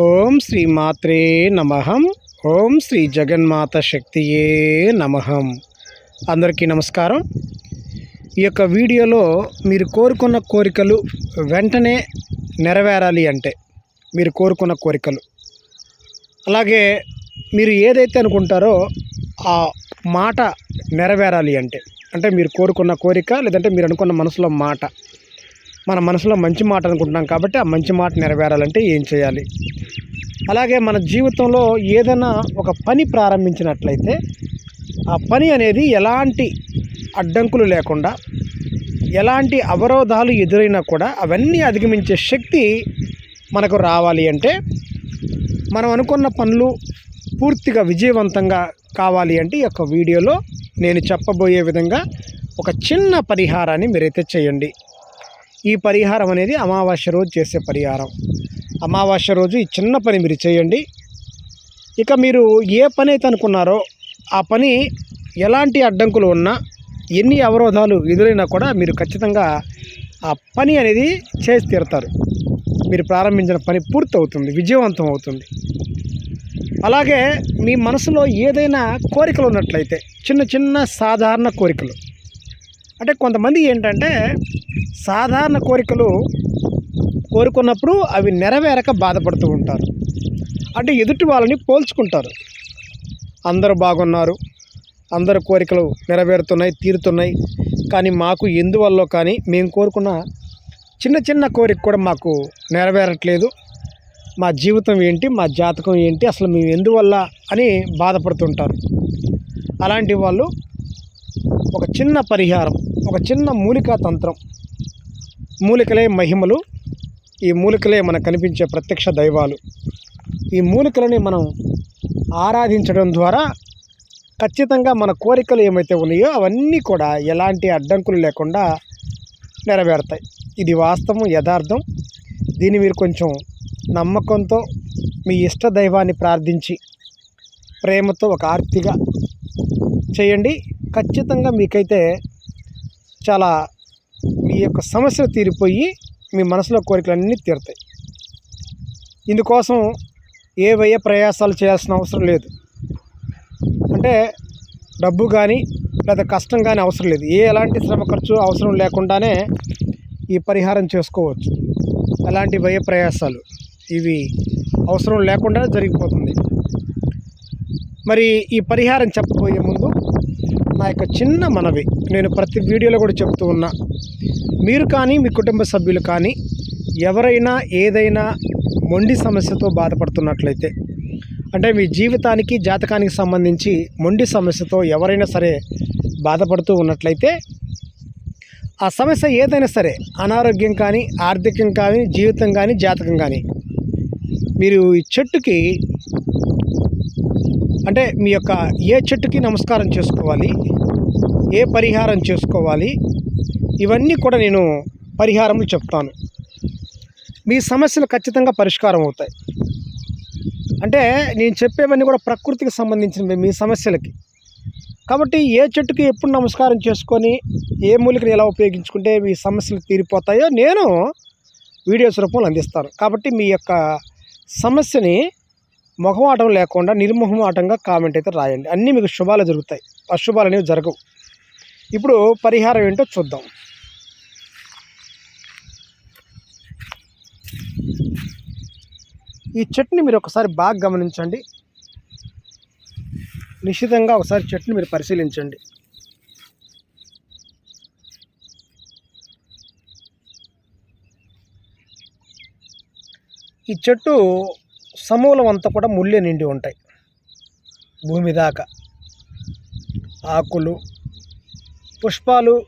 ఓం శ్రీ మాత్రే నమహం ఓం శ్రీ జగన్మాత శక్తియే నమహం అందరికీ నమస్కారం. ఈ యొక్క వీడియోలో మీరు కోరుకున్న కోరికలు వెంటనే నెరవేరాలి అంటే మీరు కోరుకున్న కోరికలు. అలాగే మీరు ఏదైతే అనుకుంటారో ఆ మాట నెరవేరాలి అంటే అంటే మీరు కోరుకున్న కోరిక లేదంటే మీరు అనుకున్న మనసులో మాట మన మనసులో మంచి మాట అనుకుంటున్నాం కాబట్టి ఆ మంచి మాట నెరవేరాలంటే ఏం చేయాలి? అలాగే మన జీవితంలో ఏదైనా ఒక పని ప్రారంభించినట్లయితే ఆ పని అనేది ఎలాంటి అడ్డంకులు లేకుండా ఎలాంటి అవరోధాలు ఎదురైనా కూడా అవన్నీ అధిగమించే శక్తి మనకు రావాలి అంటే మనం అనుకున్న పనులు పూర్తిగా విజయవంతంగా కావాలి అంటే ఈ యొక్క వీడియోలో నేను చెప్పబోయే విధంగా ఒక చిన్న పరిహారాన్ని మీరైతే చేయండి. ఈ పరిహారం అనేది అమావాస్య రోజు చేసే పరిహారం. అమావాస్య రోజు ఈ చిన్న పని మీరు చేయండి. ఇక మీరు ఏ పని అయితే అనుకున్నారో ఆ పని ఎలాంటి అడ్డంకులు ఉన్నా ఎన్ని అవరోధాలు ఎదురైనా కూడా మీరు ఖచ్చితంగా ఆ పని అనేది చేసి తీరుతారు. మీరు ప్రారంభించిన పని పూర్తి అవుతుంది విజయవంతం అవుతుంది. అలాగే మీ మనసులో ఏదైనా కోరికలు ఉన్నట్లయితే చిన్న చిన్న సాధారణ కోరికలు అంటే కొంతమంది ఏంటంటే సాధారణ కోరికలు కోరుకున్నప్పుడు అవి నెరవేరక బాధపడుతూ ఉంటారు. అంటే ఎదుటి వాళ్ళని పోల్చుకుంటారు. అందరూ బాగున్నారు అందరు కోరికలు నెరవేరుతున్నాయి తీరుతున్నాయి. కానీ మాకు ఎందువల్ల కానీ మేము కోరుకున్న చిన్న చిన్న కోరిక కూడా మాకు నెరవేరట్లేదు. మా జీవితం ఏంటి మా జాతకం ఏంటి అసలు మేము ఎందువల్ల అని బాధపడుతుంటారు అలాంటి వాళ్ళు ఒక చిన్న పరిహారం ఒక చిన్న మూలికా తంత్రం. మూలికలే మహిమలు ఈ మూలికలే మనకు కనిపించే ప్రత్యక్ష దైవాలు. ఈ మూలికలని మనం ఆరాధించడం ద్వారా ఖచ్చితంగా మన కోరికలు ఏమైతే ఉన్నాయో అవన్నీ కూడా ఎలాంటి అడ్డంకులు లేకుండా నెరవేరుతాయి. ఇది వాస్తవం యథార్థం. దీన్ని మీరు కొంచెం నమ్మకంతో మీ ఇష్ట దైవాన్ని ప్రార్థించి ప్రేమతో ఒక ఆర్తిగా చేయండి. ఖచ్చితంగా మీకైతే చాలా మీ యొక్క సమస్యలు తీరిపోయి మీ మనసులో కోరికలన్నీ తీరుతాయి. ఇందుకోసం ఏ వ్యయ ప్రయాసాలు చేయాల్సిన అవసరం లేదు. అంటే డబ్బు కానీ లేదా కష్టం కానీ అవసరం లేదు. ఏ ఎలాంటి శ్రమ ఖర్చు అవసరం లేకుండానే ఈ పరిహారం చేసుకోవచ్చు. ఎలాంటి వ్యయ ప్రయాసాలు ఇవి అవసరం లేకుండానే జరిగిపోతుంది. మరి ఈ పరిహారం చెప్పబోయే ముందు నా యొక్క చిన్న మనవి నేను ప్రతి వీడియోలో కూడా చెప్తూ ఉన్నా. మీరు కానీ మీ కుటుంబ సభ్యులు కానీ ఎవరైనా ఏదైనా మొండి సమస్యతో బాధపడుతున్నట్లయితే అంటే మీ జీవితానికి జాతకానికి సంబంధించి మొండి సమస్యతో ఎవరైనా సరే బాధపడుతూ ఉన్నట్లయితే ఆ సమస్య ఏదైనా సరే అనారోగ్యం కానీ ఆర్థికం కానీ జీవితం కానీ జాతకం కానీ మీరు ఈ చెట్టుకి అంటే మీ యొక్క ఏ చెట్టుకి నమస్కారం చేసుకోవాలి? ఏ పరిహారం చేసుకోవాలి? ఇవన్నీ కూడా నేను పరిహారములు చెప్తాను. మీ సమస్యలు ఖచ్చితంగా పరిష్కారం అవుతాయి. అంటే నేను చెప్పేవన్నీ కూడా ప్రకృతికి సంబంధించినవి మీ సమస్యలకి. కాబట్టి ఏ చెట్టుకి ఎప్పుడు నమస్కారం చేసుకొని ఏ మూలికను ఎలా ఉపయోగించుకుంటే మీ సమస్యలు తీరిపోతాయో నేను వీడియోస్ రూపంలో అందిస్తాను. కాబట్టి మీ యొక్క సమస్యని మొహమాటం లేకుండా నిర్మోహమాటంగా కామెంట్ అయితే రాయండి. అన్నీ మీకు శుభాలు జరుగుతాయి. అశుభాలు అనేవి జరగవు. ఇప్పుడు పరిహారం ఏంటో చూద్దాం. ఈ చెట్టుని మీరు ఒకసారి బాగా గమనించండి. నిశ్చితంగా ఒకసారి చెట్టుని మీరు పరిశీలించండి. ఈ చెట్టు సమూలం అంతా కూడా ముళ్ళే నిండి ఉంటాయి. భూమి దాకా. ఆకులు పుష్పాలు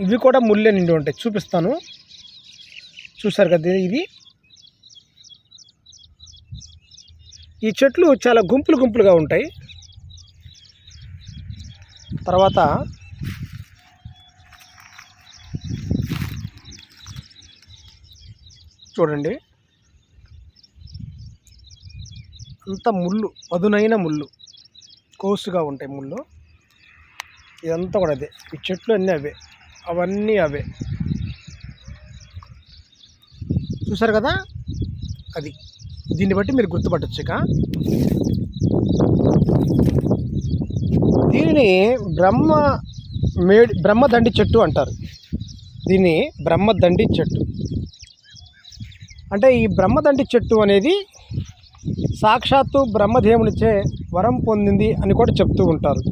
ఇవి కూడా ముళ్ళే నిండి ఉంటాయి. చూపిస్తాను. చూసారు కదా ఇది ఈ చెట్లు చాలా గుంపులు గుంపులుగా ఉంటాయి. తర్వాత చూడండి. అంత ముళ్ళు పదునైన ముళ్ళు. కోసుగా ఉంటాయి ముళ్ళు. ఇదంతా కూడా అదే. ఈ చెట్లు అన్నీ అవే. అవన్నీ అవే. చూసారు కదా? అది. దీన్ని బట్టి మీరు గుర్తుపట్టచ్చు ఇక. దీనిని బ్రహ్మ మేడి బ్రహ్మదండి చెట్టు అంటారు. దీన్ని బ్రహ్మదండి చెట్టు. అంటే ఈ బ్రహ్మదండి చెట్టు అనేది సాక్షాత్తు బ్రహ్మదేవునిచే వరం పొందింది అని కూడా చెప్తూ ఉంటారు.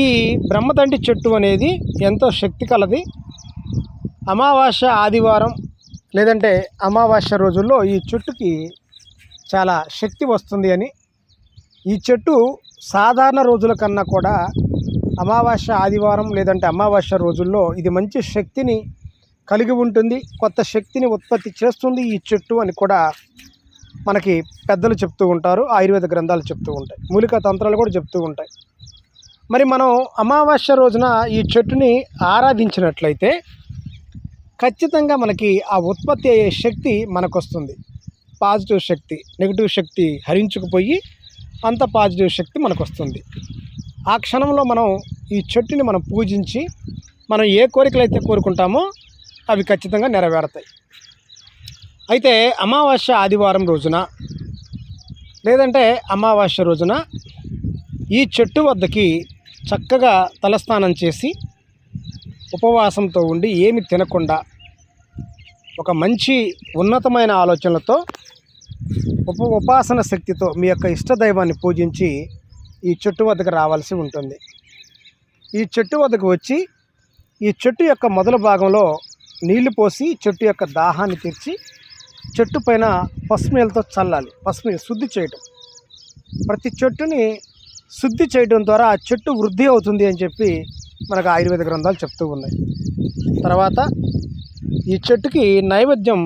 ఈ బ్రహ్మదండి చెట్టు అనేది ఎంతో శక్తి కలది. అమావాస్య ఆదివారం లేదంటే అమావాస్య రోజుల్లో ఈ చెట్టుకి చాలా శక్తి వస్తుంది అని. ఈ చెట్టు సాధారణ రోజుల కన్నా కూడా అమావాస్య ఆదివారం లేదంటే అమావాస్య రోజుల్లో ఇది మంచి శక్తిని కలిగి ఉంటుంది కొత్త శక్తిని ఉత్పత్తి చేస్తుంది ఈ చెట్టు అని కూడా మనకి పెద్దలు చెప్తూ ఉంటారు ఆయుర్వేద గ్రంథాలు చెప్తూ ఉంటాయి మూలిక తంత్రాలు కూడా చెప్తూ ఉంటాయి. మరి మనం అమావాస్య రోజున ఈ చెట్టుని ఆరాధించినట్లయితే ఖచ్చితంగా మనకి ఆ ఉత్పత్తి అయ్యే శక్తి మనకు వస్తుంది పాజిటివ్ శక్తి నెగిటివ్ శక్తి హరించుకుపోయి అంత పాజిటివ్ శక్తి మనకు వస్తుంది ఆ క్షణంలో మనం ఈ చెట్టుని మనం పూజించి మనం ఏ కోరికలు అయితే కోరుకుంటామో అవి ఖచ్చితంగా నెరవేరుతాయి. అయితే అమావాస్య ఆదివారం రోజున లేదంటే అమావాస్య రోజున ఈ చెట్టు వద్దకి చక్కగా తలస్నానం చేసి ఉపవాసంతో ఉండి ఏమి తినకుండా ఒక మంచి ఉన్నతమైన ఆలోచనలతో ఉప ఉపాసన శక్తితో మీ యొక్క ఇష్టదైవాన్ని పూజించి ఈ చెట్టు వద్దకు రావాల్సి ఉంటుంది. ఈ చెట్టు వద్దకు వచ్చి ఈ చెట్టు యొక్క మొదల భాగంలో నీళ్ళు పోసి చెట్టు యొక్క దాహాన్ని తీర్చి చెట్టు పైన పసుపు నీళ్ళతో చల్లాలి. పసుపు నీళ్ళు శుద్ధి చేయటం. ప్రతి చెట్టుని శుద్ధి చేయడం ద్వారా ఆ చెట్టు వృద్ధి అవుతుంది అని చెప్పి మనకు ఆయుర్వేద గ్రంథాలు చెప్తూ ఉన్నాయి. తర్వాత ఈ చెట్టుకి నైవేద్యం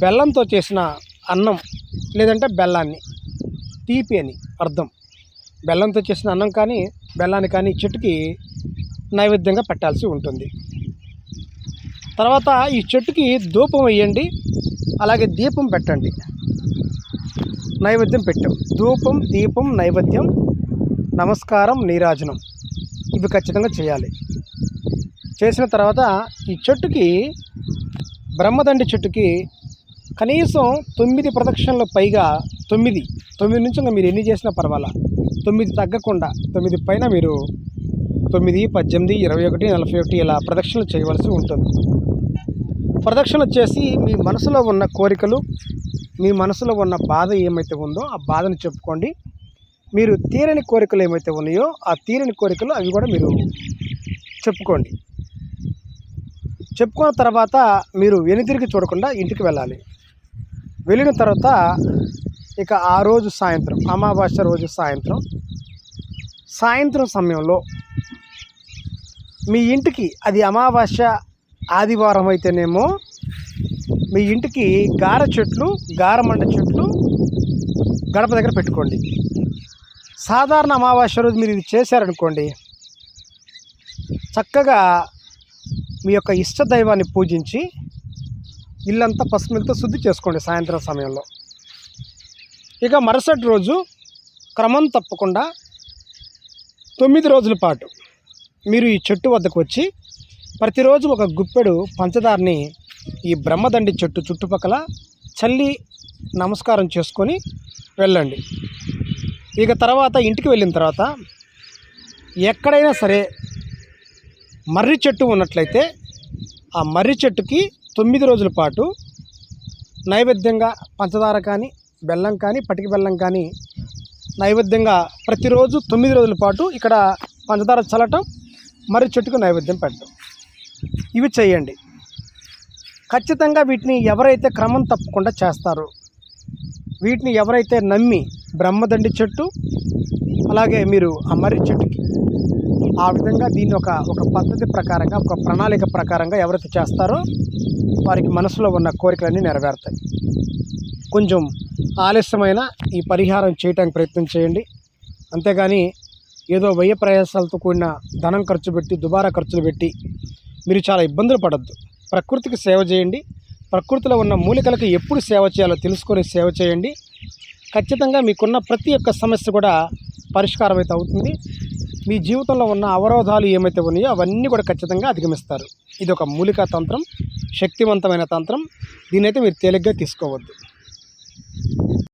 బెల్లంతో చేసిన అన్నం లేదంటే బెల్లాన్ని. తీపి అని అర్థం. బెల్లంతో చేసిన అన్నం కానీ బెల్లాన్ని కానీ ఈ చెట్టుకి నైవేద్యంగా పెట్టాల్సి ఉంటుంది. తర్వాత ఈ చెట్టుకి ధూపం వేయండి అలాగే దీపం పెట్టండి. నైవేద్యం పెట్టాం. ధూపం దీపం నైవేద్యం నమస్కారం నీరాజనం. ఇవి ఖచ్చితంగా చేయాలి. చేసిన తర్వాత ఈ చెట్టుకి బ్రహ్మదండి చెట్టుకి కనీసం తొమ్మిది ప్రదక్షిణలు పైగా తొమ్మిది. తొమ్మిది నుంచి ఇంకా మీరు ఎన్ని చేసినా పర్వాలా. తొమ్మిది తగ్గకుండా తొమ్మిది పైన మీరు తొమ్మిది పద్దెనిమిది ఇరవై ఒకటి నలభై ఒకటి ఇలా ప్రదక్షిణలు చేయవలసి ఉంటుంది. ప్రదక్షిణ చేసి మీ మనసులో ఉన్న కోరికలు మీ మనసులో ఉన్న బాధ ఏమైతే ఉందో ఆ బాధను చెప్పుకోండి. మీరు తీరని కోరికలు ఏమైతే ఉన్నాయో ఆ తీరని కోరికలు అవి కూడా మీరు చెప్పుకోండి. చెప్పుకున్న తర్వాత మీరు వెనుతిరిగి చూడకుండా ఇంటికి వెళ్ళాలి. వెళ్ళిన తర్వాత ఇక ఆ రోజు సాయంత్రం అమావాస్య రోజు సాయంత్రం. సాయంత్రం సమయంలో మీ ఇంటికి అది అమావాస్య ఆదివారం అయితేనేమో మీ ఇంటికి గార చెట్లు గారమండ చెట్లు గడప దగ్గర పెట్టుకోండి. సాధారణ అమావాస్య రోజు మీరు ఇది చేశారనుకోండి చక్కగా మీ యొక్క ఇష్ట దైవాన్ని పూజించి ఇల్లంతా పసుపులతో శుద్ధి చేసుకోండి సాయంత్రం సమయంలో. ఇక మరుసటి రోజు క్రమం తప్పకుండా తొమ్మిది రోజుల పాటు మీరు ఈ చెట్టు వద్దకు వచ్చి ప్రతిరోజు ఒక గుప్పెడు పంచదారని ఈ బ్రహ్మదండి చెట్టు చుట్టుపక్కల చల్లి నమస్కారం చేసుకొని వెళ్ళండి. ఇక తర్వాత ఇంటికి వెళ్ళిన తర్వాత ఎక్కడైనా సరే మర్రి చెట్టు ఉన్నట్లయితే ఆ మర్రి చెట్టుకి తొమ్మిది రోజుల పాటు నైవేద్యంగా పంచదార కానీ బెల్లం కానీ పటికి బెల్లం కానీ నైవేద్యంగా ప్రతిరోజు తొమ్మిది రోజుల పాటు ఇక్కడ పంచదార చల్లటం మర్రి చెట్టుకు నైవేద్యం పెట్టడం. ఇవి చేయండి. ఖచ్చితంగా వీటిని ఎవరైతే క్రమం తప్పకుండా చేస్తారో వీటిని ఎవరైతే నమ్మి బ్రహ్మదండి చెట్టు అలాగే మీరు ఆ మర్రి చెట్టుకి ఆ విధంగా దీన్ని ఒక ఒక పద్ధతి ప్రకారంగా ఒక ప్రణాళిక ప్రకారంగా ఎవరైతే చేస్తారో వారికి మనసులో ఉన్న కోరికలన్నీ నెరవేరుతాయి. కొంచెం ఆలస్యమైన ఈ పరిహారం చేయడానికి ప్రయత్నం చేయండి. అంతేగాని ఏదో వ్యయ ప్రయాసాలతో కూడిన ధనం ఖర్చు పెట్టి దుబారా ఖర్చులు పెట్టి మీరు చాలా ఇబ్బందులు పడద్దు. ప్రకృతికి సేవ చేయండి. ప్రకృతిలో ఉన్న మూలికలకు ఎప్పుడు సేవ చేయాలో తెలుసుకొని సేవ చేయండి. ఖచ్చితంగా మీకున్న ప్రతి ఒక్క సమస్య కూడా పరిష్కారం అయితే అవుతుంది. మీ జీవితంలో ఉన్న అవరోధాలు ఏమైతే ఉన్నాయో అవన్నీ కూడా ఖచ్చితంగా అధిగమిస్తారు. ఇది ఒక మూలికా తంత్రం శక్తివంతమైన తంత్రం. దీనైతే మీరు తేలిగ్గా తీసుకోవద్దు.